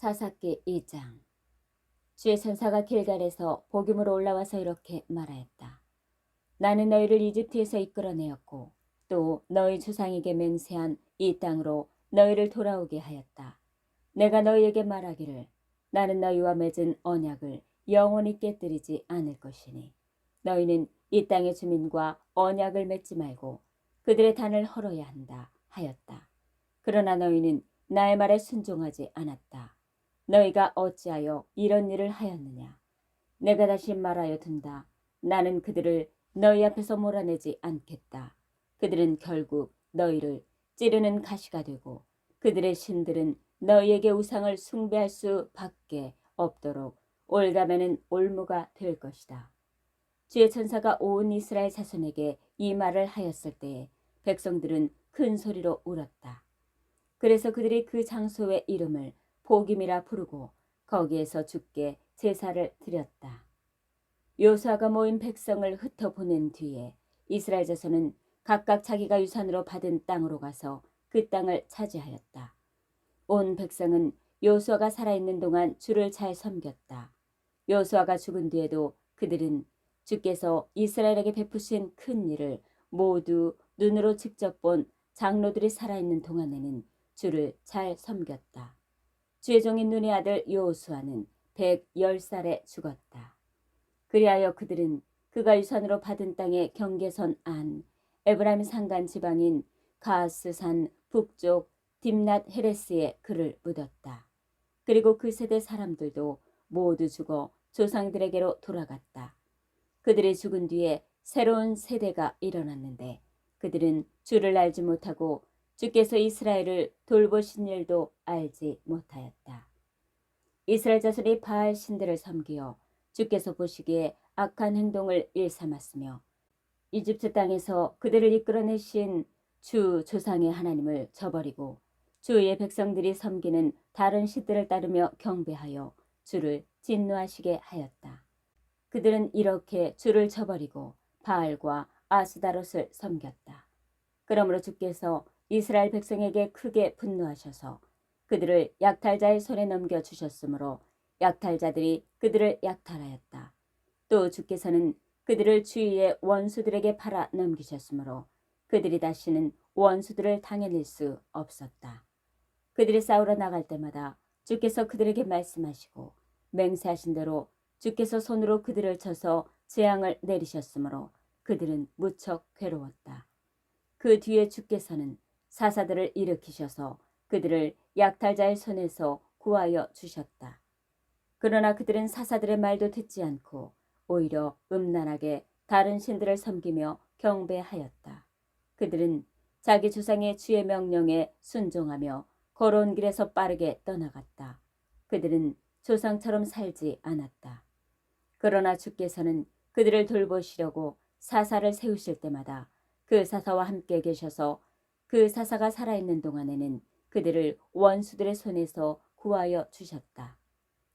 사사기 2장 주의 천사가 길갈에서 복음으로 올라와서 이렇게 말하였다. 나는 너희를 이집트에서 이끌어내었고 또 너희 조상에게 맹세한 이 땅으로 너희를 돌아오게 하였다. 내가 너희에게 말하기를 나는 너희와 맺은 언약을 영원히 깨뜨리지 않을 것이니 너희는 이 땅의 주민과 언약을 맺지 말고 그들의 단을 헐어야 한다 하였다. 그러나 너희는 나의 말에 순종하지 않았다. 너희가 어찌하여 이런 일을 하였느냐? 내가 다시 말하여 둔다. 나는 그들을 너희 앞에서 몰아내지 않겠다. 그들은 결국 너희를 찌르는 가시가 되고 그들의 신들은 너희에게 우상을 숭배할 수밖에 없도록 올가매는 올무가 될 것이다. 주의 천사가 온 이스라엘 자손에게 이 말을 하였을 때에 백성들은 큰 소리로 울었다. 그래서 그들이 그 장소의 이름을 복임이라 부르고 거기에서 주께 제사를 드렸다. 요수아가 모인 백성을 흩어보낸 뒤에 이스라엘 자손은 각각 자기가 유산으로 받은 땅으로 가서 그 땅을 차지하였다. 온 백성은 요수아가 살아있는 동안 주를 잘 섬겼다. 요수아가 죽은 뒤에도 그들은 주께서 이스라엘에게 베푸신 큰 일을 모두 눈으로 직접 본 장로들이 살아있는 동안에는 주를 잘 섬겼다. 주의 종인 눈의 아들 요수아는 110살에 죽었다. 그리하여 그들은 그가 유산으로 받은 땅의 경계선 안 에브라임 산간 지방인 가스산 북쪽 딥낫 헤레스에 그를 묻었다. 그리고 그 세대 사람들도 모두 죽어 조상들에게로 돌아갔다. 그들이 죽은 뒤에 새로운 세대가 일어났는데 그들은 주를 알지 못하고 주께서 이스라엘을 돌보신 일도 알지 못하였다. 이스라엘 자손이 바알 신들을 섬기어 주께서 보시기에 악한 행동을 일삼았으며 이집트 땅에서 그들을 이끌어내신 주 조상의 하나님을 저버리고 주의 백성들이 섬기는 다른 신들을 따르며 경배하여 주를 진노하시게 하였다. 그들은 이렇게 주를 저버리고 바알과 아스다롯을 섬겼다. 그러므로 주께서 이스라엘 백성에게 크게 분노하셔서 그들을 약탈자의 손에 넘겨 주셨으므로 약탈자들이 그들을 약탈하였다. 또 주께서는 그들을 주위의 원수들에게 팔아 넘기셨으므로 그들이 다시는 원수들을 당해낼 수 없었다. 그들이 싸우러 나갈 때마다 주께서 그들에게 말씀하시고 맹세하신 대로 주께서 손으로 그들을 쳐서 재앙을 내리셨으므로 그들은 무척 괴로웠다. 그 뒤에 주께서는 사사들을 일으키셔서 그들을 약탈자의 손에서 구하여 주셨다. 그러나 그들은 사사들의 말도 듣지 않고 오히려 음란하게 다른 신들을 섬기며 경배하였다. 그들은 자기 조상의 주의 명령에 순종하며 걸어온 길에서 빠르게 떠나갔다. 그들은 조상처럼 살지 않았다. 그러나 주께서는 그들을 돌보시려고 사사를 세우실 때마다 그 사사와 함께 계셔서 그 사사가 살아있는 동안에는 그들을 원수들의 손에서 구하여 주셨다.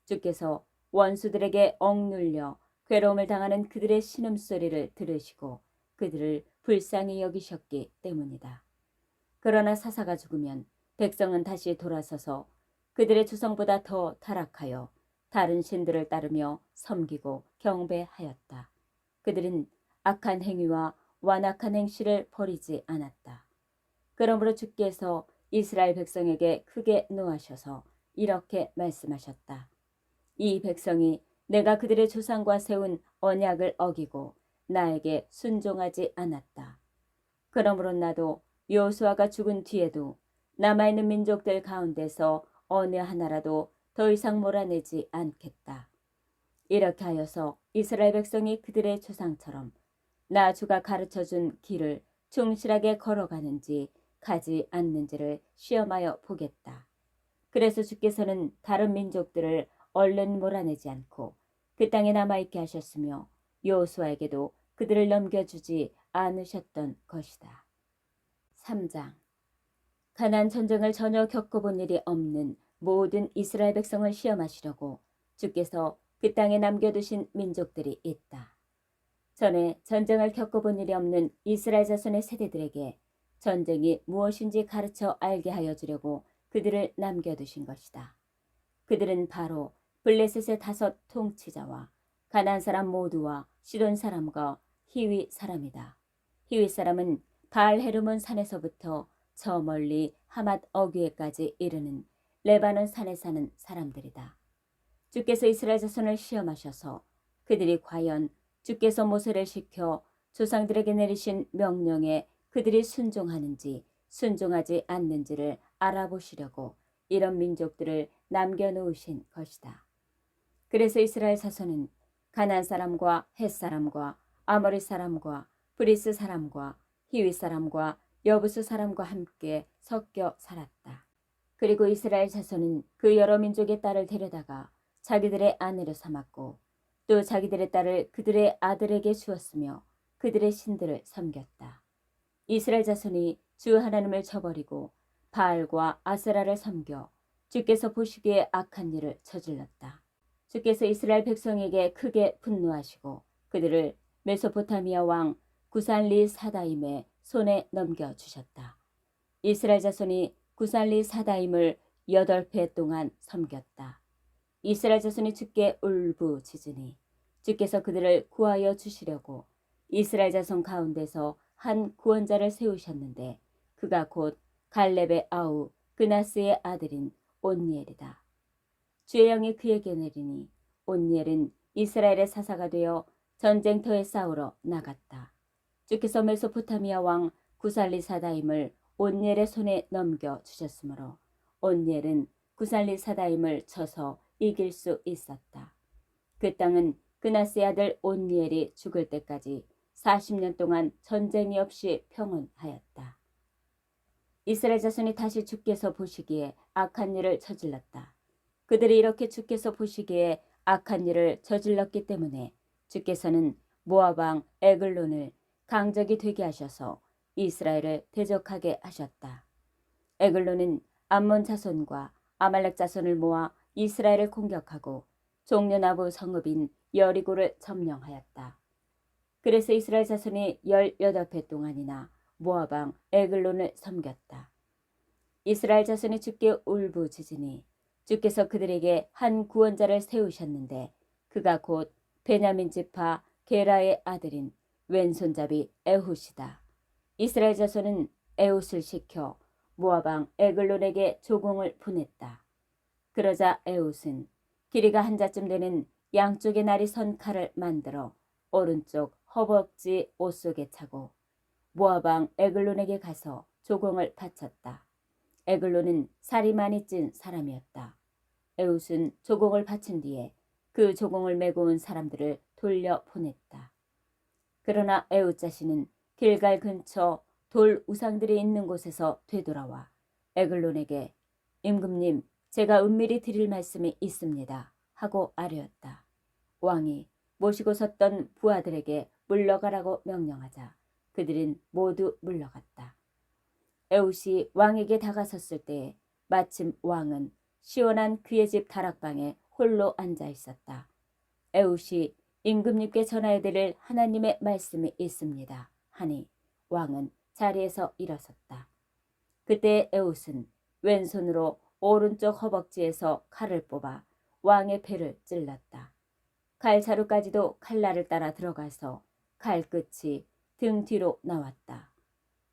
주께서 원수들에게 억눌려 괴로움을 당하는 그들의 신음소리를 들으시고 그들을 불쌍히 여기셨기 때문이다. 그러나 사사가 죽으면 백성은 다시 돌아서서 그들의 주성보다 더 타락하여 다른 신들을 따르며 섬기고 경배하였다. 그들은 악한 행위와 완악한 행실을 버리지 않았다. 그러므로 주께서 이스라엘 백성에게 크게 노하셔서 이렇게 말씀하셨다. 이 백성이 내가 그들의 조상과 세운 언약을 어기고 나에게 순종하지 않았다. 그러므로 나도 요수아가 죽은 뒤에도 남아있는 민족들 가운데서 어느 하나라도 더 이상 몰아내지 않겠다. 이렇게 하여서 이스라엘 백성이 그들의 조상처럼 나 주가 가르쳐 준 길을 충실하게 걸어가는지 가지 않는지를 시험하여 보겠다. 그래서 주께서는 다른 민족들을 얼른 몰아내지 않고 그 땅에 남아있게 하셨으며 여호수아에게도 그들을 넘겨주지 않으셨던 것이다. 3장 가난 전쟁을 전혀 겪어본 일이 없는 모든 이스라엘 백성을 시험하시려고 주께서 그 땅에 남겨두신 민족들이 있다. 전에 전쟁을 겪어본 일이 없는 이스라엘 자손의 세대들에게 전쟁이 무엇인지 가르쳐 알게 하여 주려고 그들을 남겨두신 것이다. 그들은 바로 블레셋의 다섯 통치자와 가난 사람 모두와 시돈 사람과 히위 사람이다. 히위 사람은 바알 헤르몬 산에서부터 저 멀리 하맛 어귀에까지 이르는 레바논 산에 사는 사람들이다. 주께서 이스라엘 자손을 시험하셔서 그들이 과연 주께서 모세를 시켜 조상들에게 내리신 명령에 그들이 순종하는지 순종하지 않는지를 알아보시려고 이런 민족들을 남겨놓으신 것이다. 그래서 이스라엘 자손은 가난 사람과 헷 사람과 아모리 사람과 브리스 사람과 히위 사람과 여부수 사람과 함께 섞여 살았다. 그리고 이스라엘 자손은 그 여러 민족의 딸을 데려다가 자기들의 아내로 삼았고 또 자기들의 딸을 그들의 아들에게 주었으며 그들의 신들을 섬겼다. 이스라엘 자손이 주 하나님을 저버리고 바알과 아세라를 섬겨 주께서 보시기에 악한 일을 저질렀다. 주께서 이스라엘 백성에게 크게 분노하시고 그들을 메소포타미아 왕 구살리 사다임의 손에 넘겨 주셨다. 이스라엘 자손이 구살리 사다임을 여덟 배 동안 섬겼다. 이스라엘 자손이 주께 울부짖으니 주께서 그들을 구하여 주시려고 이스라엘 자손 가운데서 한 구원자를 세우셨는데 그가 곧 갈렙의 아우 그나스의 아들인 온니엘이다. 주의 영이 그에게 내리니 온니엘은 이스라엘의 사사가 되어 전쟁터에 싸우러 나갔다. 주께서 메소포타미아 왕 구살리 사다임을 온니엘의 손에 넘겨 주셨으므로 온니엘은 구살리 사다임을 쳐서 이길 수 있었다. 그 땅은 그나스의 아들 온니엘이 죽을 때까지 40년 동안 전쟁이 없이 평온하였다. 이스라엘 자손이 다시 주께서 보시기에 악한 일을 저질렀다. 그들이 이렇게 주께서 보시기에 악한 일을 저질렀기 때문에 주께서는 왕 에글론을 강적이 되게 하셔서 이스라엘을 대적하게 하셨다. 에글론은 암몬 자손과 아말렉 자손을 모아 이스라엘을 공격하고 종려나부 성읍인 여리고를 점령하였다. 그래서 이스라엘 자손이 18회 동안이나 모아방 에글론을 섬겼다. 이스라엘 자손이 주께 울부짖으니 주께서 그들에게 한 구원자를 세우셨는데 그가 곧 베냐민 지파 게라의 아들인 왼손잡이 에훗이다. 이스라엘 자손은 에훗을 시켜 모아방 에글론에게 조공을 보냈다. 그러자 에훗은 길이가 한 자쯤 되는 양쪽에 날이 선 칼을 만들어 오른쪽 허벅지 옷 속에 차고 모아방 에글론에게 가서 조공을 바쳤다. 에글론은 살이 많이 찐 사람이었다. 에웃은 조공을 바친 뒤에 그 조공을 메고 온 사람들을 돌려 보냈다. 그러나 에웃 자신은 길갈 근처 돌 우상들이 있는 곳에서 되돌아와 에글론에게 임금님 제가 은밀히 드릴 말씀이 있습니다 하고 아뢰었다. 왕이 모시고 섰던 부하들에게 물러가라고 명령하자 그들은 모두 물러갔다. 에웃이 왕에게 다가섰을 때 마침 왕은 시원한 그의 집 다락방에 홀로 앉아 있었다. 에웃이 임금님께 전하여드릴 하나님의 말씀이 있습니다. 하니 왕은 자리에서 일어섰다. 그때 에웃은 왼손으로 오른쪽 허벅지에서 칼을 뽑아 왕의 배를 찔렀다. 칼자루까지도 칼날을 따라 들어가서 칼끝이 등 뒤로 나왔다.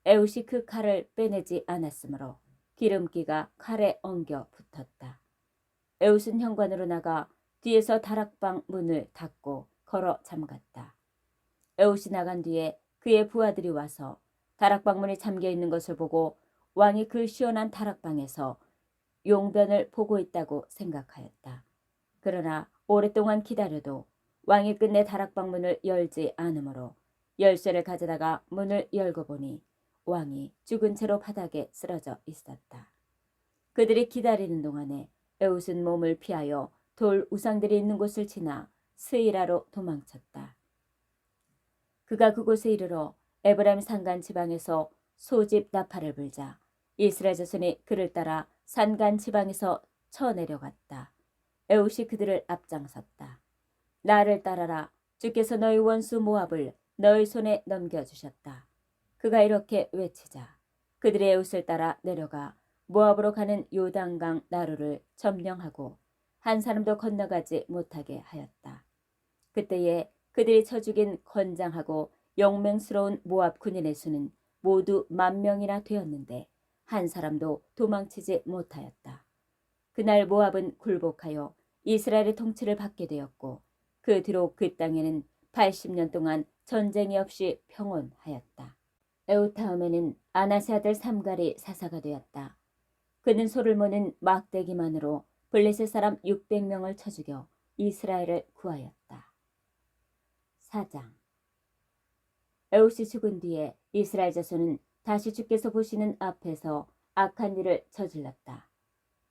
에웃이 그 칼을 빼내지 않았으므로 기름기가 칼에 엉겨 붙었다. 에웃은 현관으로 나가 뒤에서 다락방 문을 닫고 걸어 잠갔다. 에웃이 나간 뒤에 그의 부하들이 와서 다락방 문이 잠겨 있는 것을 보고 왕이 그 시원한 다락방에서 용변을 보고 있다고 생각하였다. 그러나 오랫동안 기다려도 왕이 끝내 다락방 문을 열지 않으므로 열쇠를 가져다가 문을 열고 보니 왕이 죽은 채로 바닥에 쓰러져 있었다. 그들이 기다리는 동안에 에웃은 몸을 피하여 돌 우상들이 있는 곳을 지나 스이라로 도망쳤다. 그가 그곳에 이르러 에브라임 산간 지방에서 소집 나팔을 불자 이스라엘 자손이 그를 따라 산간 지방에서 쳐내려갔다. 에웃이 그들을 앞장섰다. 나를 따라라 주께서 너희 원수 모압을 너희 손에 넘겨주셨다. 그가 이렇게 외치자 그들의 옷을 따라 내려가 모압으로 가는 요단강 나루를 점령하고 한 사람도 건너가지 못하게 하였다. 그때에 그들이 쳐 죽인 건장하고 용맹스러운 모압 군인의 수는 모두 만 명이나 되었는데 한 사람도 도망치지 못하였다. 그날 모압은 굴복하여 이스라엘의 통치를 받게 되었고 그 뒤로 그 땅에는 80년 동안 전쟁이 없이 평온하였다. 에우타움에는 아나세 아들 삼갈이 사사가 되었다. 그는 소를 모는 막대기만으로 블레셋 사람 600명을 쳐 죽여 이스라엘을 구하였다. 4장 에웃이 죽은 뒤에 이스라엘 자손은 다시 주께서 보시는 앞에서 악한 일을 저질렀다.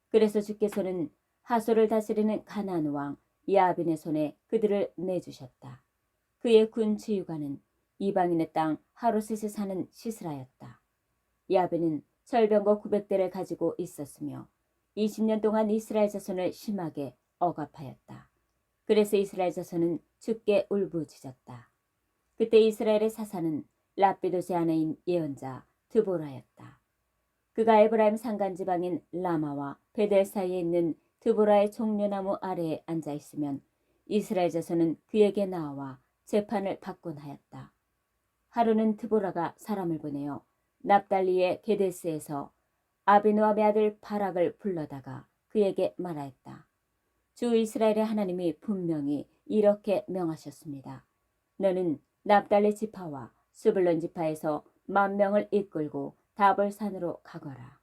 그래서 주께서는 하소를 다스리는 가나안 왕 야빈의 손에 그들을 내주셨다. 그의 군 지휘관은 이방인의 땅 하루셋에 사는 시스라였다. 야빈은 철병거 900대를 가지고 있었으며 20년 동안 이스라엘 자손을 심하게 억압하였다. 그래서 이스라엘 자손은 죽게 울부짖었다. 그때 이스라엘의 사사는 라피도세 아내인 예언자 드보라였다. 그가 에브라임 산간 지방인 라마와 베델 사이에 있는 드보라의 종려나무 아래에 앉아 있으면 이스라엘 자손은 그에게 나와 재판을 받곤 하였다. 하루는 드보라가 사람을 보내어 납달리의 게데스에서 아비노함의 아들 바락을 불러다가 그에게 말하였다. 주 이스라엘의 하나님이 분명히 이렇게 명하셨습니다. 너는 납달리 지파와 스불론 지파에서 만 명을 이끌고 다벌산으로 가거라.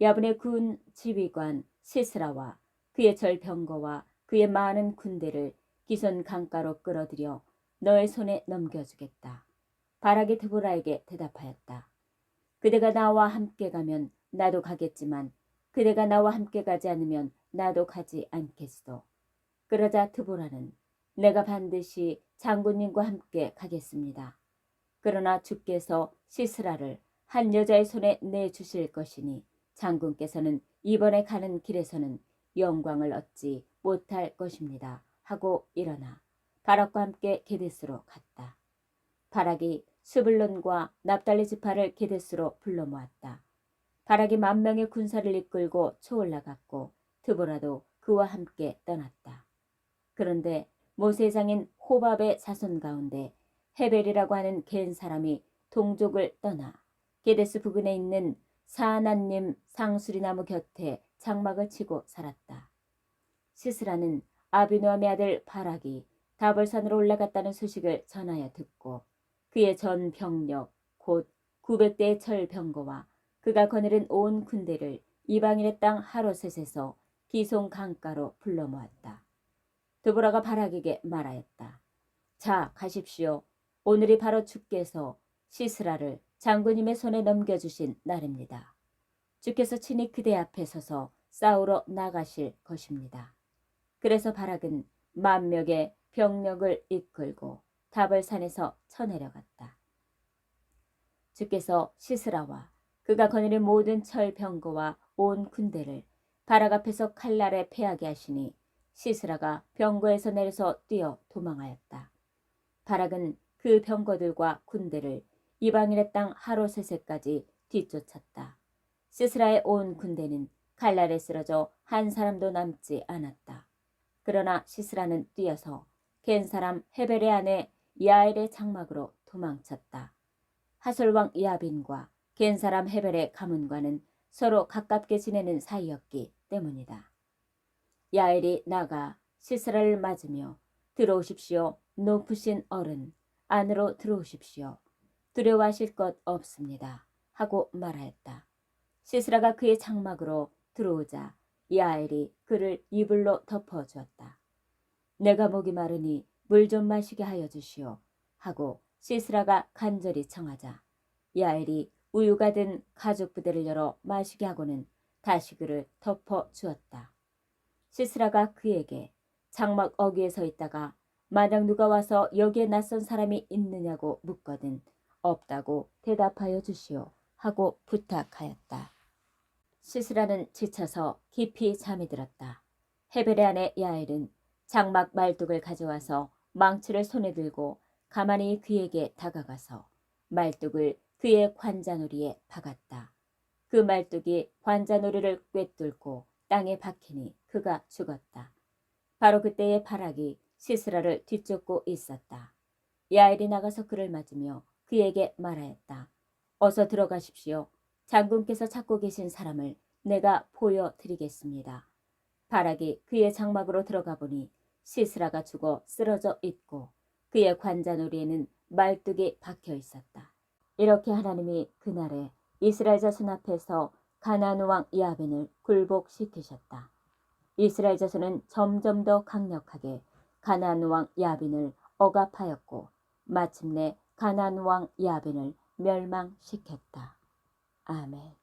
야분의 군 지휘관 시스라와 그의 절병거와 그의 많은 군대를 기손 강가로 끌어들여 너의 손에 넘겨주겠다. 바락이 드보라에게 대답하였다. 그대가 나와 함께 가면 나도 가겠지만 그대가 나와 함께 가지 않으면 나도 가지 않겠소. 그러자 드보라는 내가 반드시 장군님과 함께 가겠습니다. 그러나 주께서 시스라를 한 여자의 손에 내주실 것이니 장군께서는 이번에 가는 길에서는 영광을 얻지 못할 것입니다. 하고 일어나 바락과 함께 게데스로 갔다. 바락이 스불론과 납달리 지파를 게데스로 불러 모았다. 바락이 만 명의 군사를 이끌고 초올라갔고 드보라도 그와 함께 떠났다. 그런데 모세장인 호밥의 자손 가운데 헤벨이라고 하는 겐 사람이 동족을 떠나 게데스 부근에 있는 사하나님 상수리나무 곁에 장막을 치고 살았다. 시스라는 아비노함의 아들 바락이 다벌산으로 올라갔다는 소식을 전하여 듣고 그의 전 병력 곧 900대의 철병거와 그가 거느린 온 군대를 이방인의 땅 하로셋에서 기송 강가로 불러 모았다. 드보라가 바락에게 말하였다. 자, 가십시오. 오늘이 바로 주께서 시스라를 장군님의 손에 넘겨주신 날입니다. 주께서 친히 그대 앞에 서서 싸우러 나가실 것입니다. 그래서 바락은 만 명의 병력을 이끌고 다벌산에서 쳐내려갔다. 주께서 시스라와 그가 거느린 모든 철병거와 온 군대를 바락 앞에서 칼날에 패하게 하시니 시스라가 병거에서 내려서 뛰어 도망하였다. 바락은 그 병거들과 군대를 이방인의 땅 하로세세까지 뒤쫓았다. 시스라의 온 군대는 칼날에 쓰러져 한 사람도 남지 않았다. 그러나 시스라는 뛰어서 겐 사람 헤벨의 아내 야엘의 장막으로 도망쳤다. 하솔왕 야빈과 겐 사람 헤벨의 가문과는 서로 가깝게 지내는 사이였기 때문이다. 야엘이 나가 시스라를 맞으며 들어오십시오. 높으신 어른 안으로 들어오십시오. 두려워하실 것 없습니다. 하고 말하였다. 시스라가 그의 장막으로 들어오자 야엘이 그를 이불로 덮어 주었다. 내가 목이 마르니 물 좀 마시게 하여 주시오. 하고 시스라가 간절히 청하자 야엘이 우유가 든 가죽 부대를 열어 마시게 하고는 다시 그를 덮어 주었다. 시스라가 그에게 장막 어귀에 서 있다가 마당 누가 와서 여기에 낯선 사람이 있느냐고 묻거든 없다고 대답하여 주시오 하고 부탁하였다. 시스라는 지쳐서 깊이 잠이 들었다. 헤벨의 아내 야엘은 장막 말뚝을 가져와서 망치를 손에 들고 가만히 그에게 다가가서 말뚝을 그의 관자놀이에 박았다. 그 말뚝이 관자놀이를 꿰뚫고 땅에 박히니 그가 죽었다. 바로 그때에 바락이 시스라를 뒤쫓고 있었다. 야엘이 나가서 그를 맞으며 그에게 말하였다. 어서 들어가십시오. 장군께서 찾고 계신 사람을 내가 보여드리겠습니다. 바락이 그의 장막으로 들어가 보니 시스라가 죽어 쓰러져 있고 그의 관자놀이에는 말뚝이 박혀 있었다. 이렇게 하나님이 그날에 이스라엘 자손 앞에서 가나안 왕 야벤을 굴복시키셨다. 이스라엘 자손은 점점 더 강력하게 가나안 왕 야빈을 억압하였고 마침내 가나안 왕 야빈을 멸망시켰다. 아멘.